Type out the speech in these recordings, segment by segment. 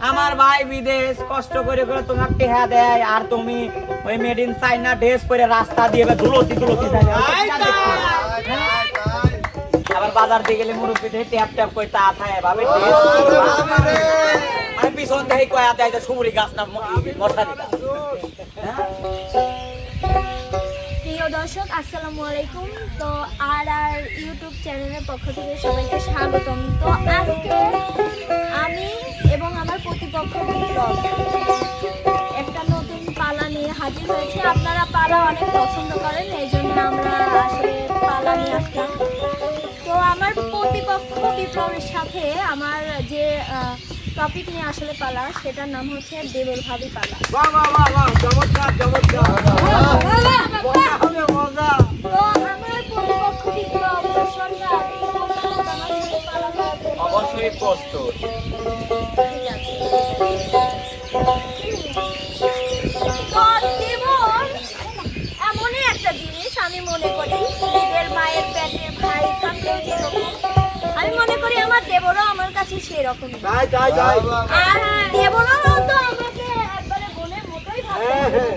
আমার ভাই বিদেশ কষ্ট করে করে তোমাকে টেহা দেয় আর তুমি ওই মেড ইন চাইনা ড্রেস পরে রাস্তা দিয়ে দুলতি দুলতি ধুলোতি আবার বাজার দিয়ে গেলে মুরব্বী থেকে ট্যাপ ট্যাপ করে তা থাকে ভাবে মানে পিছন থেকে কয়া দেয় যে সুমুরি গাছ না মশা দিতা দর্শক, আসসালামু আলাইকুম। তো আর আর ইউটিউব চ্যানেলের পক্ষ থেকে সবাইকে স্বাগতম। তো আজকে আমি এবং আমার প্রতিপক্ষ একটা নতুন পালা নিয়ে হাজির হয়েছে। আপনারা পালা অনেক পছন্দ করেন, এই জন্য আমরা আসলে পালা নিয়ে আসলাম। তো আমার প্রতিপক্ষ বিপ্লবের সাথে আমার যে টপিক নিয়ে আসলে পালা সেটার নাম হচ্ছে দেবের ভাবি পালা। অবশ্যই প্রস্তুত। এমনই একটা জিনিস আমি মনে করি নিজের মায়ের পেটে ভাই থাকলেও যেরকম দেবরও আমার কাছে সেরকম তাই তাই তাই। আর দেবরও তো আমাকে একবারে বোনের মতোই ভাবে হ্যাঁ, হ্যাঁ।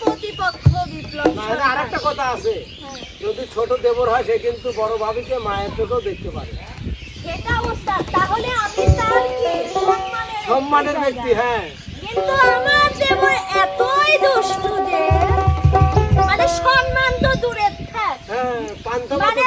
প্রতিপক্ষ বিপ্লব না এটা আরেকটা কথা আছে। হ্যাঁ। যদি ছোট দেবর হয় সে কিন্তু বড় ভাবিকে মায়ের চোখেও দেখতে পারে। সেটা অবস্থা তাহলে আমি তার কি সম্মানের সম্মানের ব্যক্তি হ্যাঁ। কিন্তু আমার দেবর এতই দুষ্টু যে মানে সম্মান তো দূরে থাক হ্যাঁ পান্তা মানে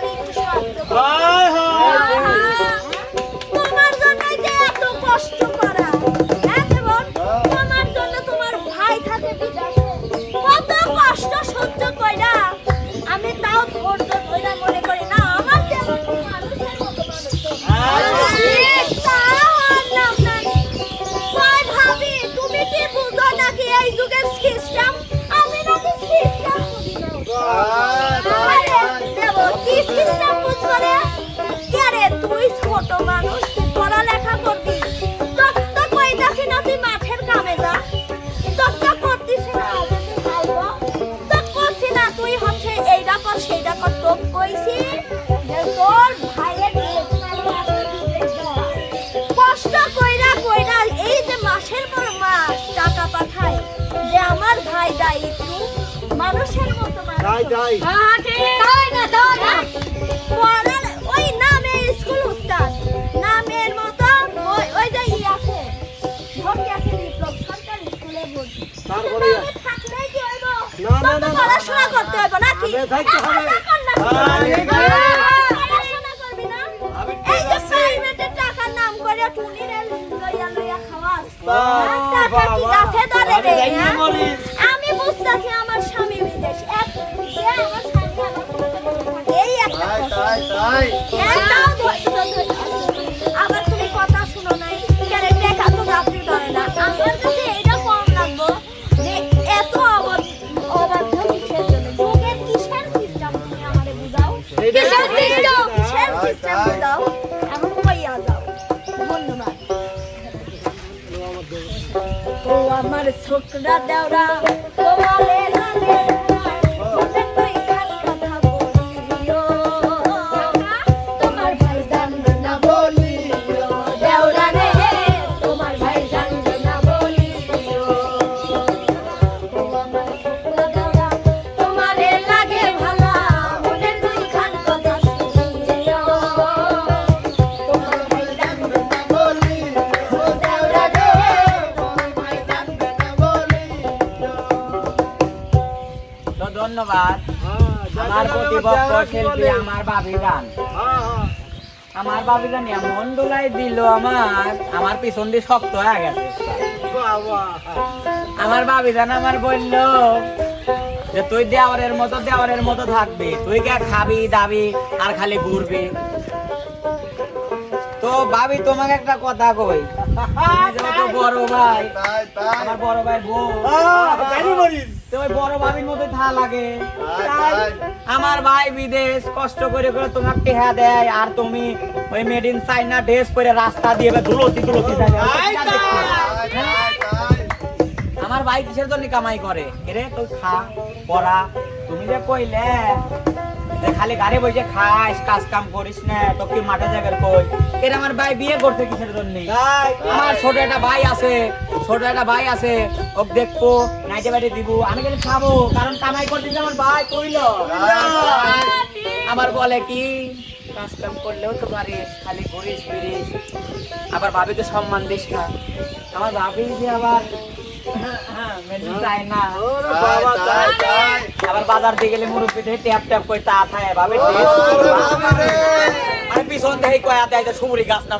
তাই তাই তাই না তাই না পড়ার ওই নামে স্কুল উস্তাদ নামের মতো ওই ওই যে ই আছে ভর্তি আছে বিপ্লব সরকার স্কুলে ভর্তি তারপরে থাকলেই কি হইব না, না, না, না, পড়াশোনা করতে হইব নাকি থাকতে হবে। এখন না হ্যাঁ, ঠিক আছে। পড়াশোনা করবি না এই যে প্রাইভেটের টাকার নাম করে টুনি লইয়া লইয়া খাওয়াস টাকা কি গাছে ধরে রে আমি হ্যাঁ? আমি বুঝতেছি আবার তুমি কথা শুনো নাই। কেন দেখা তো গাছে ধরে না? আমার কাছে এটা কম লাগবো। যে এত অবাধ অবাধ্য কিসের জন্য? যুগের কিসের সিস্টেম তুমি আমারে বুঝাও? কিসের সিস্টেম কিসের সিস্টেম বুঝাও? এখন কইয়া যাও। ধন্যবাদ। ও আমার ছোকরা দেওরা তোমালে শিল্পী? আমার বাবি গান। আমার বাবি গান এমন দোলাই দিল আমার। আমার পিছন দিয়ে শক্ত হয়ে গেছে। আমার বাবি গান আমার বলল যে তুই দেওয়ারের মতো দেওয়ারের মতো থাকবি। তুই কে খাবি দাবি আর খালি ঘুরবি? তো ভাবি তোমাকে একটা কথা কই। বড় ভাই আমার বড় ভাই বউ। তো ওই বড় ভাবির মধ্যে থা লাগে। আমার ভাই বিদেশ কষ্ট করে করে তোমার টেহা দেয় আর তুমি ওই মেড ইন চাইনা ড্রেস পরে রাস্তা দিয়ে তাই, তাই। আমার ভাই কিসের জন্য কামাই করে? এরে তুই খা পড়া। তুমি যে কইলে খালি গাড়ি বসে খাস কাজ কাম করিস না তো কি মাঠে যাবের কই? এর আমার ভাই বিয়ে করতে কিসের জন্য? আমার ছোট একটা ভাই আছে ছোট একটা ভাই আছে ওকে দেখব নাইটে বাড়ি দিব আমি কিন্তু খাব কারণ কামাই করতেছে আমার ভাই কইলো। আমার বলে কি কাজ কাম করলেও তো পারিস খালি ঘুরিস ফিরিস আবার ভাবিকে সম্মান দিস না। আমার ভাবি যে আবার আবার বাজার দিয়ে গেলে মুরব্বী ট্যাপ ট্যাপ করে তা পিছন থেকে কয়া দেয় যে সুমুরি গাছ না?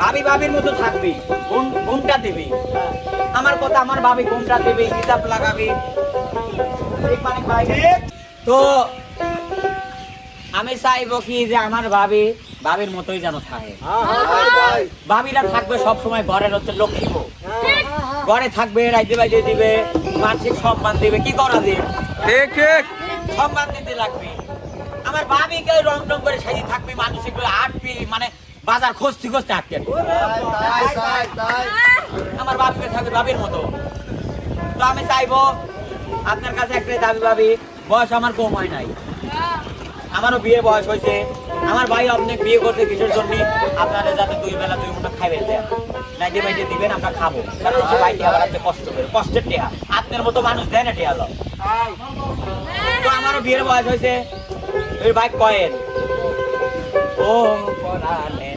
ভাবি ভাবির মতো থাকবি ঘুম ঘুমটা দিবি আমার কথা আমার ভাবি ঘুমটা দিবি হিসাব লাগাবি তো আমি চাইব কি যে আমার ভাবি ভাবির মতোই যেন থাকে। তাই, তাই। থাকবে সব সময় ঘরের হচ্ছে লক্ষ্মী বউ। হ্যাঁ। ঘরে থাকবে রাইতে বাইতে দিবে মানসিক সম্মান দিবে কি করা দিবে ঠিক ঠিক। সম্মান দিতে লাগবে। আমার ভাবিকে রং রং করে সাজি থাকবে মানসিক আটবি মানে বাজার খুঁজতে খুঁজতে আটকে আমার বাপিকে থাকবে বাবির মতো। তো আমি চাইব আপনার কাছে একটাই দাবি ভাবি বয়স আমার কম হয় নাই। আমারও বিয়ে বয়স হয়েছে। আমার ভাই আপনি বিয়ে করতে কিসের জন্য? আপনারা যাতে দুই বেলা দুই মুঠা খাইবেন দেন নাইটে বাইটে দিবেন, আমরা খাব। কারণ হচ্ছে ভাই টেহা কষ্ট করে, কষ্টের টেহা আপনার মতো মানুষ দেয় না টেহা তো আমারও বিয়ের বয়স হয়েছে। ওই ভাই কয়েন। ও পরাণের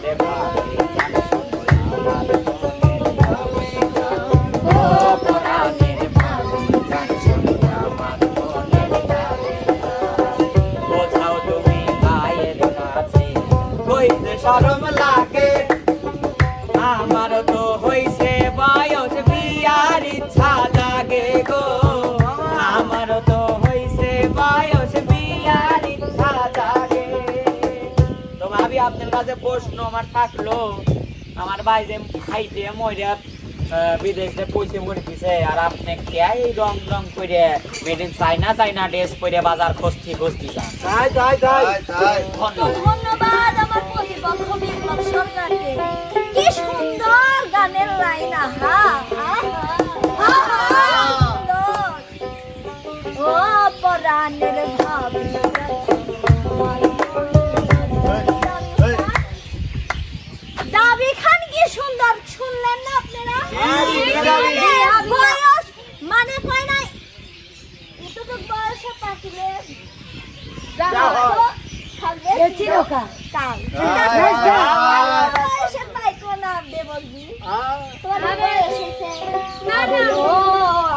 কাছে প্রশ্ন আমার থাকল। আমার ভাই যে খাইতে মরিয়া বিদেশে পয়সা করে দিছে আর আপনি কে এই রং রং করে made in China China dress পরে বাজার খুঁজছি খুঁজছি যান। তাই তাই তাই। ধন্যবাদ। আমার প্রতিপক্ষ বিপ্লব সরকারকে কি সুন্দর গানের লাইন আহা, বয়স মানে কয় নাই? এতটুকু বয়সে পাকিলে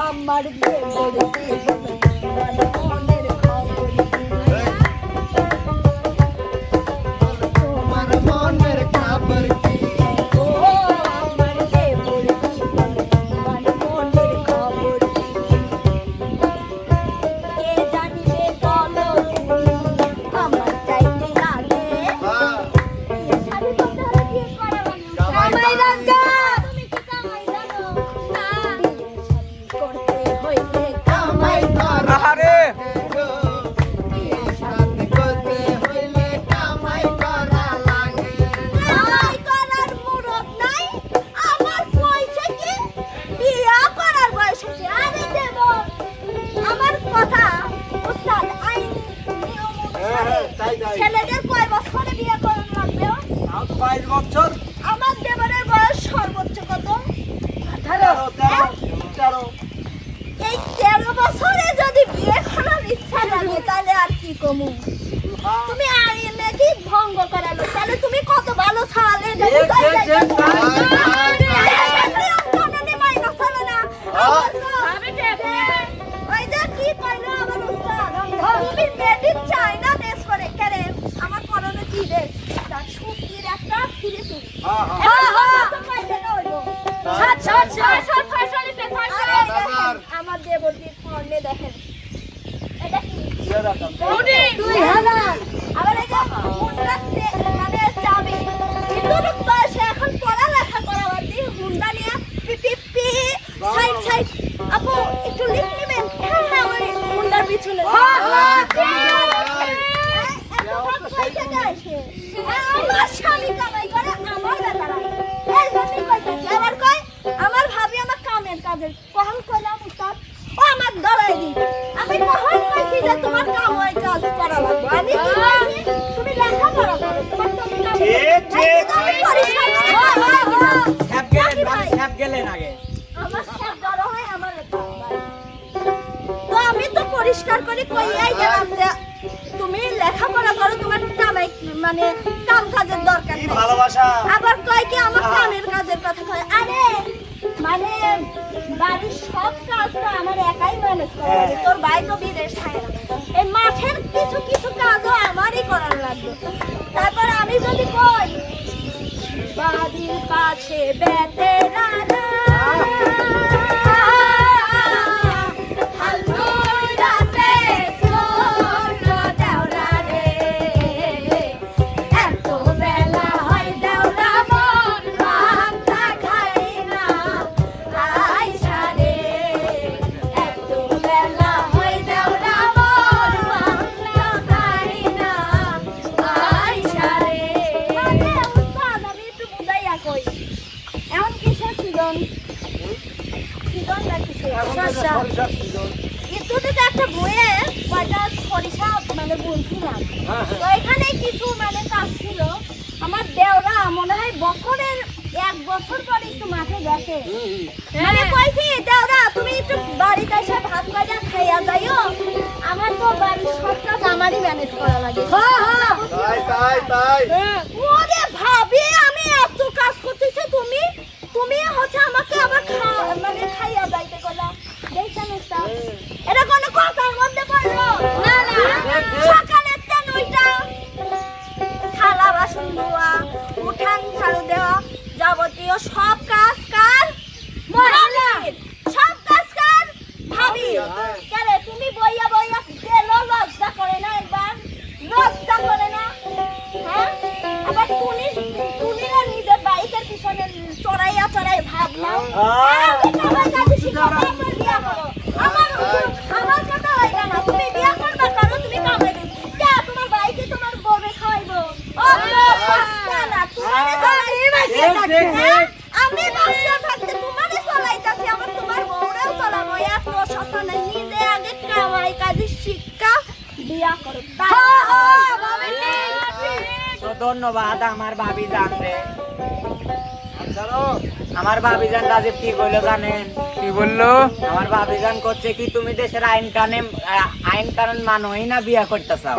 আমার যা নিচে, ছয়শো। আরে, এই দেখেন, আমার দেবরজির ফর্মে দেখেন। এটা কি দুই হাজার। আবার মানে চাবি কিন্তু বয়সে এখন পড়ালেখা করা বাদ দিয়ে হুন্ডা নিয়ে পি পি পি সাইড কাজে কখন কইলাম উস্তাদ ও আমার ধরাই দি। আমি কখন কইছি যে তোমার কামাই কাজ করা লাগবে। আমি কি কইছি তুমি লেখাপড়া করো তোমার তো কাম ঠিক, ঠিক, হ্যাঁ, হ্যাঁ, হ্যাঁ। স্যাপ গেলেন ভাই? স্যাপ গেলেন আগে। আমার সব বড় হয় আমার তো আমি তো পরিষ্কার করে কইয়াই গেলাম যে তুমি লেখাপড়া করো তোমার কামাই মানে কাম কাজের দরকার ভালোবাসা? আবার কয় কি আমার কামের কাজের কথা কয় আরে মানে বাড়ির সব কাজ আমার একাই ম্যানেজ করা লাগে। তোর ভাই তো বিদেশ থাকে না। এই মাঠের কিছু কিছু কাজও আমারই করার লাগবে। তারপর আমি যদি কই বাড়ির কাছে বেতে রানা একটা বইয়ে কয়টা সরিষা মানে বলছিলাম। হ্যাঁ, তো এখানে কিছু মানে কাজ ছিল। আমার দেওরা মনে হয় বছরের এক বছর পরে একটু মাঠে গেছে। মানে কইছি দেওরা তুমি একটু বাড়িতে এসে ভাত ভাজা খাইয়া যাইও। আমার তো বাড়ির সব কাজ আমারই ম্যানেজ করা লাগে। তাই তাই তাই। ওরে ভাবি আমি এত কাজ করতেছি তুমি? তুমি হচ্ছে আমাকে আবার খা- মানে খাইয়া যাইতে করলা দেখছেন উস্তাদ? এটা কোনো কথার বিয়া করো। তো ধন্যবাদ আমার ভাবি আমার জান রাজীব কি কইলো জানেন? কি বলল? আমার ভাবি জান করছে কি তুমি দেশের আইন কানে আইন কানুন মানোই না বিয়ে করতে চাও?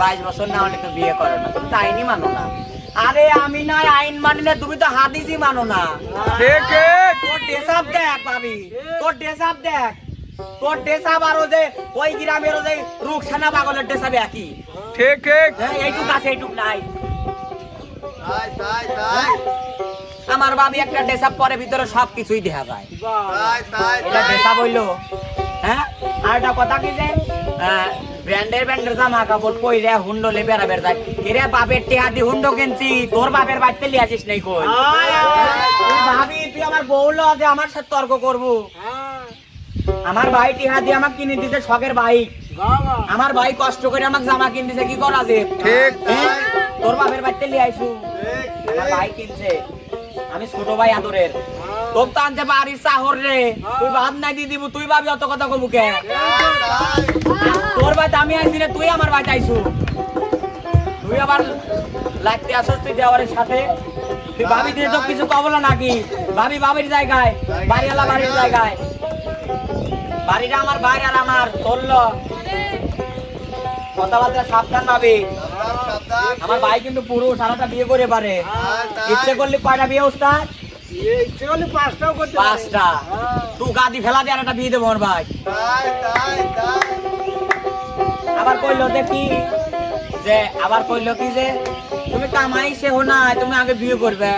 বাইশ বছর না হলে তো বিয়ে করো না তুমি তো আইনই মানো না। আরে আমি নয় আইন মানি না তুমি তো হাদিসই মানো না। ঠিক ঠিক তোর ডেসাপ দেখ ভাবি। তোর ডেসাপ দেখ। তোর ডেসাপ আর যে ওই গ্রামের যে রুকসানা পাগলের একই। ঠিক ঠিক। হ্যাঁ, এইটুক আছে এইটুক নাই। তাই তাই তাই। আমার ভাবি একটা ডেসাপ পরে ভিতরে সব কিছুই দেখা যায় ডেসাপ হইল। হ্যাঁ আর একটা কথা কি যে ব্র্যান্ডের ব্র্যান্ডের জামা কাপড় পইরে হুন্ডো লে বেড়াবের যায়। কিরে বাপের টিহা দি হুন্ডো কিনছি তোর বাপের বাড়িতে লিয়ে আসিস নাই কই? ভাবি তুই আমার বউল যে আমার সাথে তর্ক করব। আমার ভাই টিহা দিয়ে আমাকে কিনে দিতে শখের বাইক আমার ভাই কষ্ট করে আমাকে জামা কিনে দিছে কি করা যে? ঠিক হ্যাঁ? তোর বাপের বাড়িতে লিয়ে আইসু। ঠিক আমার ভাই কিনছে। আমি ছোট ভাই আদরের। তোর তো আনছে বাড়ির চাহর রে। তুই ভাত নাই দি দিব তুই ভাবি অত কথা কবু কে? তোর বাড়িতে আমি আইছি রে তুই আমার বাড়িতে আইসু। তুই আবার লাগতে আসস তুই দেওয়ারের সাথে। তুই ভাবি দিয়ে তো কিছু কবলা নাকি? ভাবি বাবির জায়গায় বাড়িওয়ালা বাড়ির জায়গায়। বাড়িটা আমার বাইরে আর আমার চলল কথাবার্তা সাবধান ভাবি। আমার ভাই কিন্তু পুরো সারাটা বিয়ে করে পারে। ইচ্ছে করলে কয়টা বিয়ে উস্তাদ পাঁচটা। হ্যাঁ, গাদি ফেলা দিয়ে আর একটা বিয়ে দেবো আমার ভাই। আবার কইলো যে কি? যে আবার কইলো কি যে তুমি কামাই সে হো না তুমি আগে বিয়ে করবে।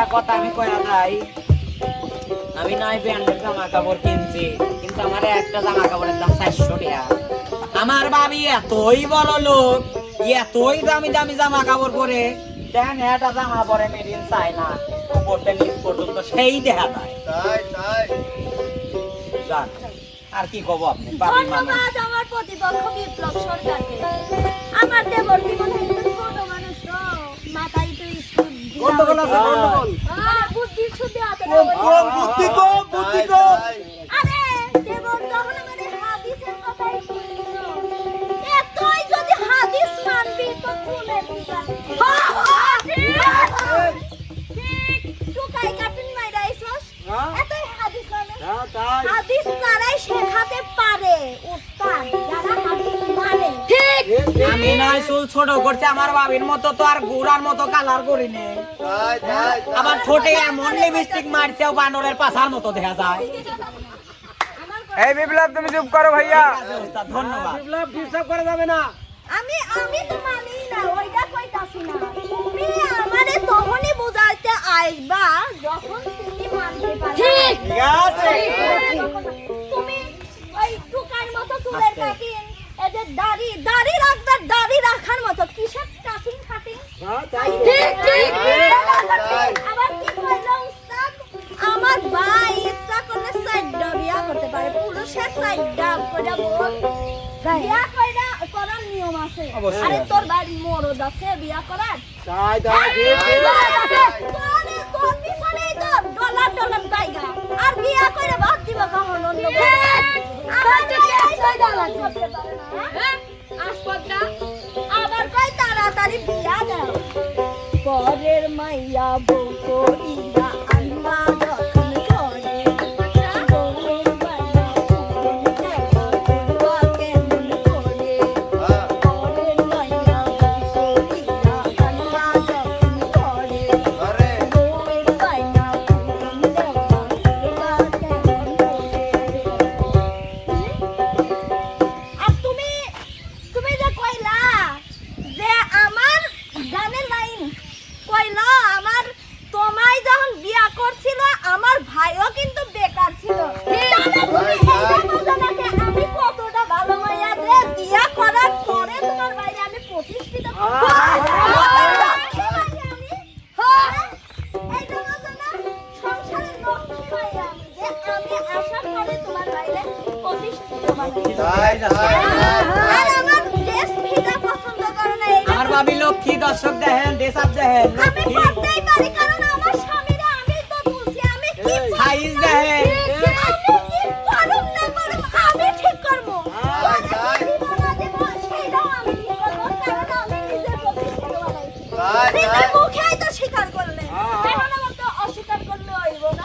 কয়া যায় আমি নয় ব্র্যান্ডের জামা কাপড় কিনছি কিন্তু আমার একটা জামা কাপড়ের দাম চারশো টাকা। আমার বাবি এতই বড় লোক এতই দামি দামি জামা কাপড় পরে দেখেন একটা জামা পরে মেডিন চায় না উপরতে নিচ পর্যন্ত সেই দেখা যায়। যান, আর কি কব আপনি? ধন্যবাদ আমার প্রতিপক্ষ বিপ্লব সরকারকে। আমার দেবর কি গন্ডগোল আছে গন্ডগোল। বুদ্ধি শুদ্ধি কম বুদ্ধি কম বুদ্ধি কম। আরে দেবর যখন আমাদের হাদিসের কথাই বলল এতই যদি হাদিস মানবি তো হ্যাঁ? হাদিস মানে? হ্যাঁ তাই। হাদিস তারাই শেখাতে পারে উস্তাদ যারা হাদিস মানে। ঠিক আমি নয় চুল ছোট করছে আমার বাবির মতো তো আর গুড়ার মতো কালার করিনি তাই তাই ঠোঁটে এমন লিপস্টিক মারছেও বানরের পাশার মতো দেখা যায়। এই বিপ্লব তুমি চুপ করো ভাইয়া। ধন্যবাদ। বিপ্লব ডিস্টার্ব করা যাবে না। আমি আমি তো মানি না ওইটা কইতাছি না। তুমি আমারে তখনই বুঝাইতে আইবা যখন তুমি মানতে পারবে। ঠিক ঠিক আছে। তুমি ওই টুকার মতো চুলের কাটিং এই যে দাড়ি দাড়ি রাখবে দাড়ি রাখার মতো কিসের কাটিং কাটিং হ্যাঁ ঠিক ঠিক। তাই। আবার কি কইলো উস্তাদ? আমার ভাই ইচ্ছা করলে সাইডটা বিয়া করতে পারে পুরুষের সাইডটা কইরা বল। বিয়া কইরা করার নিয়ম আছে। আরে তোর ভাই মরদ আছে বিয়া করার? তাই তাই ঠিক ঠিক তোরে তোর পিছনেই তো ডলার ডলার জায়গা। আর বিয়া কইরা বাদ দিব কখন অন্য আমার মাইয়া বউ মুখেই তো স্বীকার করলে। হ্যাঁ, হ্যাঁ। এখন আমার তো অস্বীকার করলে হইব না।